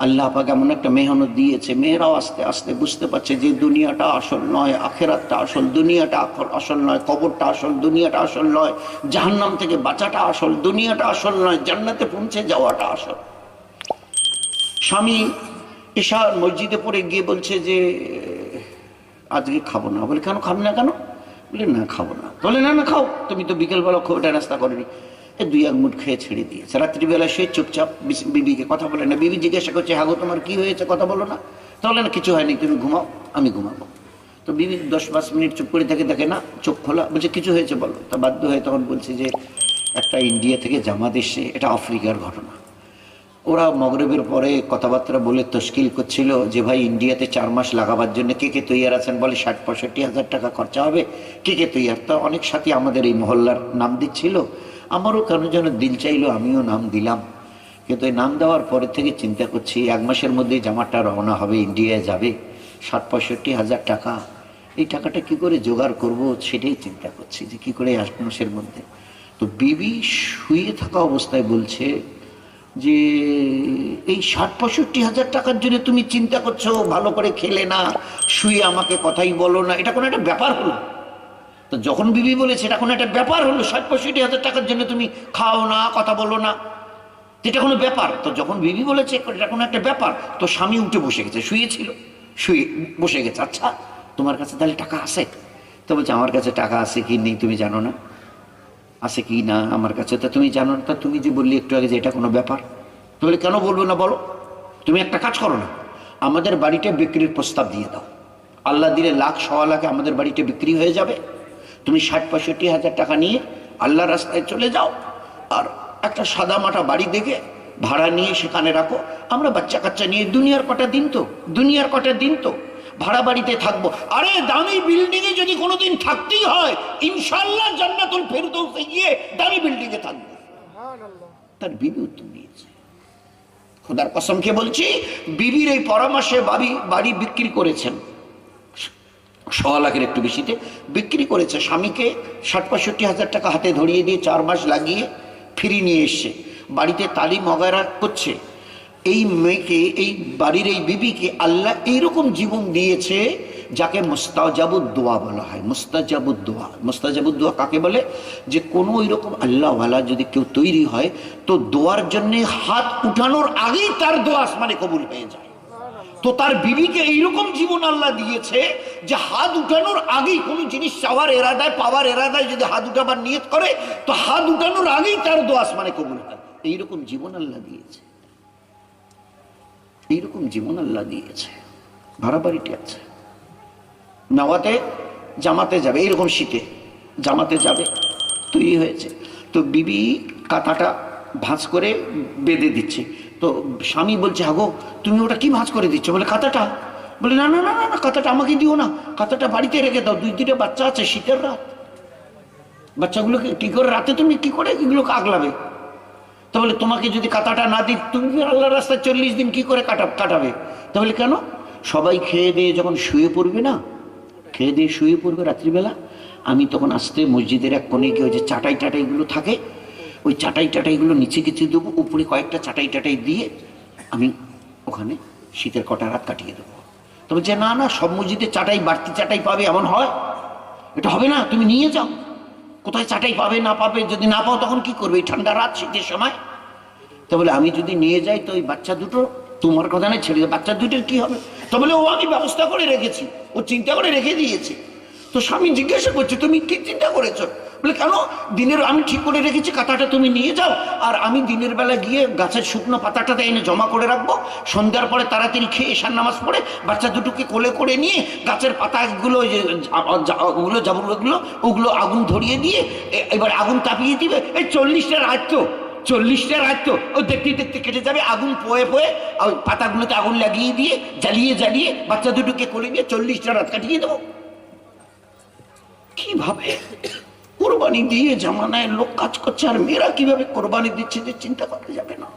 আল্লাহ পাক এমন একটা মেহনত দিয়েছে, মেয়েরাও আস্তে আস্তে বুঝতে পারছে যে দুনিয়াটা আসল নয়, আখেরাতটা আসল, দুনিয়াটা আসল নয়, কবরটা আসল, দুনিয়াটা আসল নয়, জাহান্নাম থেকে বাঁচাটা আসল, দুনিয়াটা আসল নয়, জান্নাতে পৌঁছে যাওয়াটা আসল। স্বামী ঈশা মসজিদে পড়ে গিয়ে বলছে যে, আজকে খাব না। বলে, কেন খাবি না কেন? বলে, না, খাব না। বলে, না না, খাও। তুমি তো বিকেলবেলা খুব একটা নাস্তা করেনি। দুই মুঠ খেয়ে ছেড়ে দিয়েছে। রাত্রিবেলা সে চুপচাপ বিবিকে কথা বলে না। বিবি জিজ্ঞাসা করছে হাগো তোমার কি হয়েছে? কথা বলো না। তাহলে না, কিছু হয়নি, তুমি ঘুমাও, আমি ঘুমাবো। তো বিবি দশ পাঁচ মিনিট চুপ করে থাকে দেখে না, চোখ খোলা, বলছে, কিছু হয়েছে বলো? তা বাধ্য হয়ে তখন বলছে যে, একটা ইন্ডিয়া থেকে জামাত এসে এটা আফ্রিকার ঘটনা। ওরা মগরবের পরে কথাবার্তা বলে তশকিল করছিল যে, ভাই, ইন্ডিয়াতে চার মাস লাগাবার জন্য কে কে তৈয়ার আছেন বলে ষাট, পঁয়ষট্টি হাজার টাকা খরচা হবে? কে কে তৈয়ার? তা অনেক সাথী আমাদের এই মহল্লার নাম দিচ্ছিল। আমারও কেন যেন দিল চাইলো, আমিও নাম দিলাম। কিন্তু এই নাম দেওয়ার পরে থেকে চিন্তা করছি, এক মাসের মধ্যে জামাটা রওনা হবে ইন্ডিয়ায় যাবে। ষাট পঁয়ষট্টি হাজার টাকা। এই টাকাটা কি করে জোগাড় করব সেটাই চিন্তা করছি যে কি করে এক মাসের মধ্যে। তো বিবি শুয়ে থাকা অবস্থায় বলছে যে, এই ষাট পঁয়ষট্টি হাজার টাকার জন্য তুমি চিন্তা করছ, ভালো করে খেলে না, শুয়ে আমাকে কথাই বলো না। এটা কোনো একটা ব্যাপার হলো। তো যখন বিবি বলেছে এটা কোনো একটা ব্যাপার হলো, ষাট পঁয়ষট্টি হাজার টাকার জন্য তুমি খাও না, কথা বলো না। এটা কোনো ব্যাপার। তো যখন বিবি বলেছে, এটা কোনো একটা ব্যাপার। তো স্বামী উঠে বসে গেছে, শুয়েছিল, শুয়ে বসে গেছে। আচ্ছা তোমার কাছে তাহলে টাকা আছে? তো বলছে, আমার কাছে টাকা আছে কি নেই তুমি জানো না? আছে কি না আমার কাছে? তা তুমি জানো না। তা তুমি যে বললি একটু আগে যে এটা কোনো ব্যাপার? তো বলে, কেন বলব না বলো? তুমি একটা কাজ করো না। আমাদের বাড়িটা বিক্রির প্রস্তাব দিয়ে দাও। আল্লাহ দিলে লাখ, সওয়া লাখে আমাদের বাড়িটা বিক্রি হয়ে যাবে। তুমি ষাট পঁয়ষট্টি হাজার টাকা নিয়ে আল্লাহ রাস্তায় চলে যাও। আর একটা সাদা মাটা বাড়ি দেখে ভাড়া নিয়ে সেখানে রাখো। আমরা বাচ্চা কাচ্চা নিয়ে দুনিয়ার কটা দিন তো দুনিয়ার কটা দিন তো ভাড়া বাড়িতে থাকব। আরে দামি বিল্ডিং এ যদি কোনোদিন থাকতেই হয় ইনশাল্লাহ জান্নাতুল ফেরদৌসে গিয়ে দামি বিল্ডিং এ থাকব। তার বিবি উত্তর দিয়েছে। খোদার কসমকে বলছি বিবির এই পরামর্শে বাড়ি বাড়ি বিক্রি করেছেন। সওয়া লাখের একটু বেশিতে, বিক্রি করেছে স্বামীকে ষাট পঁয়ষট্টি হাজার টাকা হাতে ধরিয়ে দিয়ে চার মাস লাগিয়ে ফিরিয়ে নিয়ে এসছে। বাড়িতে তালিম অগায়রা করছে। এই মেয়েকে, এই বাড়ির এই বিবিকে আল্লাহ এইরকম জীবন দিয়েছে যাকে মুস্তাজাবুদ্দোয়া বলা হয়। মুস্তাজাবুদ্দোয়া মুস্তাজাবুদ্দোয়া কাকে বলে? যে কোনো ওইরকম আল্লাহওয়ালা যদি কেউ তৈরি হয়, তো দোয়ার জন্যে হাত উঠানোর আগেই তার দোয়া আসমানে কবুল হয়ে যায়। তো তার বিবিকে এইরকম জীবন আল্লাহ দিয়েছে যে হাত উঠানোর আগেই কোনো জিনিস চাওয়ার এরাদায়, পাওয়ার এরাদায় যদি হাত উঠাবার নিয়ত করে, তো হাত উঠানোর আগেই তার দোয়া আসমানে কবুল হয়। এইরকম জীবন আল্লাহ দিয়েছে। এইরকম জীবন আল্লাহ দিয়েছে। ভাড়া বাড়িটি আছে। নাওয়াতে, জামাতে যাবে। এইরকম শীতে জামাতে যাবে। তৈরি হয়েছে। তো বিবি কাঁথাটা ভাঁজ করে বেঁধে দিচ্ছে। তো স্বামী বলছে হাগো তুমি ওটা কি ভাঁজ করে দিচ্ছ? বলে কাঁথাটা বলে, না না না না না কাঁথাটা আমাকে দিও না। কাঁথাটা বাড়িতে রেখে দাও। দুই দুইটা বাচ্চা আছে, শীতের রাত। বাচ্চাগুলোকে কি করে রাতে তুমি কি করে এগুলোকে আগলাবে? তাহলে তোমাকে যদি কাঁথাটা না দিই, তুমি আল্লাহ রাস্তায় চল্লিশ দিন কি করে কাটা, কাটাবে? তাহলে কেন? সবাই খেয়ে দিয়ে যখন শুয়ে পড়বে না, খেয়ে দিয়ে শুয়ে পড়বে রাত্রিবেলা, আমি তখন আসতে মসজিদের এক কোণে গিয়ে ওই যে চাটাই টাটাইগুলো থাকে ওই চাটাই টাটাইগুলো নিচে কিছু দেবো, উপরে কয়েকটা চাটাই টাটাই দিয়ে আমি ওখানে শীতের কটা রাত কাটিয়ে দেবো। তবে যে না না, সব মসজিদে চাটাই, বাড়তি চাটাই পাবে এমন হয়? এটা হবে না, তুমি নিয়ে যাও। কোথায় চাটাই পাবে, না পাবে, যদি না পাও তখন কি করবে? এই ঠান্ডা রাত, শীতের সময়। তো বলে, আমি যদি নিয়ে যাই তো ওই বাচ্চা দুটো, তোমার কথা না ছেড়ে। বাচ্চা দুটোর কি হবে? তো বলে, ও আমি ব্যবস্থা করে রেখেছি, ও চিন্তা করে রেখে দিয়েছে। তো স্বামী জিজ্ঞাসা করছে, তুমি কি চিন্তা করেছ? বলে, কেন? দিনের, আমি ঠিক করে রেখেছি, কাঁথাটা তুমি নিয়ে যাও। আর আমি দিনের বেলা গিয়ে গাছের শুকনো পাতাটাতে এনে জমা করে রাখব। সন্ধ্যার পরে তাড়াতাড়ি খেয়ে এসার নামাজ পড়ে বাচ্চা দুটোকে কোলে করে নিয়ে গাছের পাতাগুলো ওগুলো জাবরগুলো ওগুলো আগুন ধরিয়ে দিয়ে এবার আগুন তাপিয়ে দিবে। এই চল্লিশটা রাত তো, চল্লিশটা রাত তো। ও দেখতে দেখতে কেটে যাবে, আগুন পোয়ে পোয়ে ওই পাতাগুলোতে আগুন লাগিয়ে দিয়ে জ্বালিয়ে জ্বালিয়ে বাচ্চা দুটোকে কোলে দিয়ে চল্লিশটা রাত কাটিয়ে দেবো। কীভাবে? কোরবানি দিয়ে জামানায় লোক কাজ করছে, আর মেয়েরা কীভাবে কোরবানি দিচ্ছে, যে চিন্তা করা যাবে না।